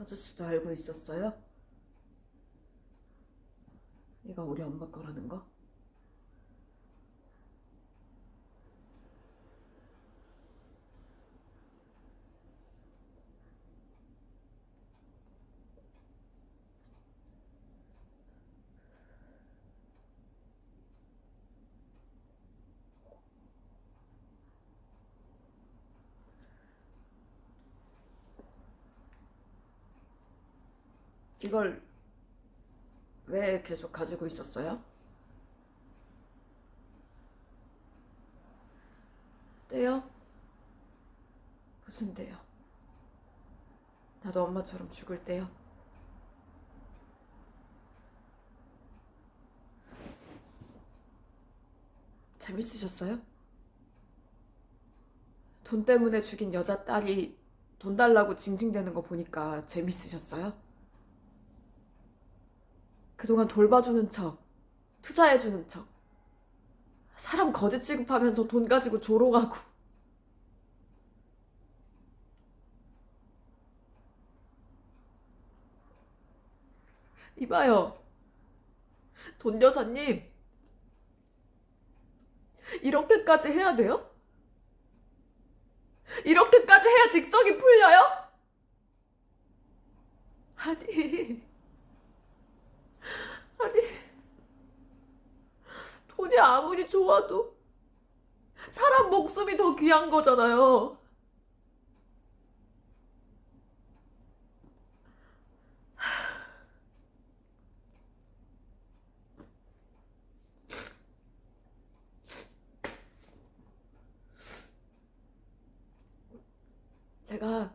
아저씨도 알고 있었어요? 이거 우리 엄마 거라는 거? 이걸 왜 계속 가지고 있었어요? 떼요? 무슨 떼요? 나도 엄마처럼 죽을 때요? 재밌으셨어요? 돈 때문에 죽인 여자 딸이 돈 달라고 징징대는 거 보니까 재밌으셨어요? 그동안 돌봐주는 척, 투자해주는 척, 사람 거짓 취급하면서 돈 가지고 조롱하고. 이봐요. 돈 여사님. 이렇게까지 해야 돼요? 이렇게까지 해야 직성이 풀려요? 아니 돈이 아무리 좋아도 사람 목숨이 더 귀한 거잖아요. 제가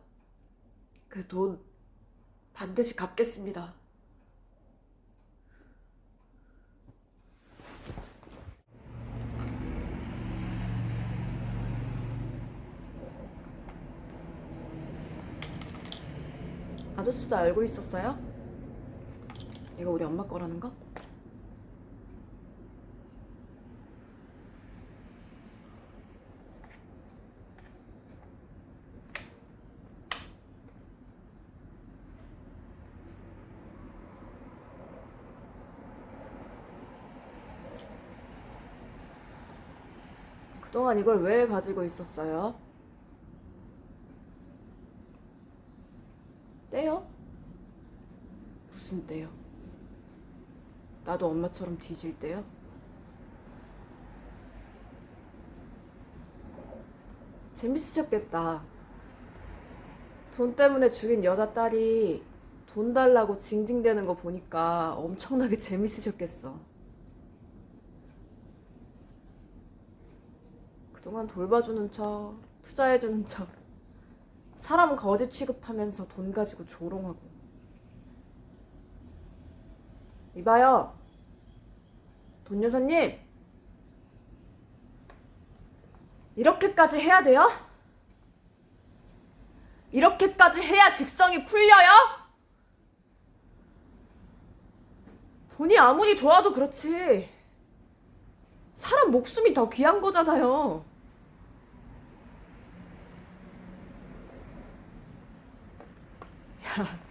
그 돈 반드시 갚겠습니다. 아저씨도 알고 있었어요? 이거 우리 엄마 거라는 거? 그동안 이걸 왜 가지고 있었어요? 무슨 떼요? 나도 엄마처럼 뒤질 때요? 재밌으셨겠다. 돈 때문에 죽인 여자 딸이 돈 달라고 징징대는 거 보니까 엄청나게 재밌으셨겠어. 그동안 돌봐주는 척, 투자해주는 척, 사람 거짓 취급하면서 돈 가지고 조롱하고. 이봐요. 돈 여사님. 이렇게까지 해야 돼요? 이렇게까지 해야 직성이 풀려요? 돈이 아무리 좋아도 그렇지. 사람 목숨이 더 귀한 거잖아요. 야.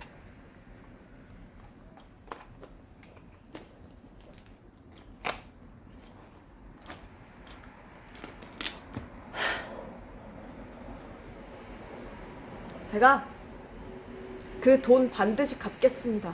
제가 그 돈 반드시 갚겠습니다.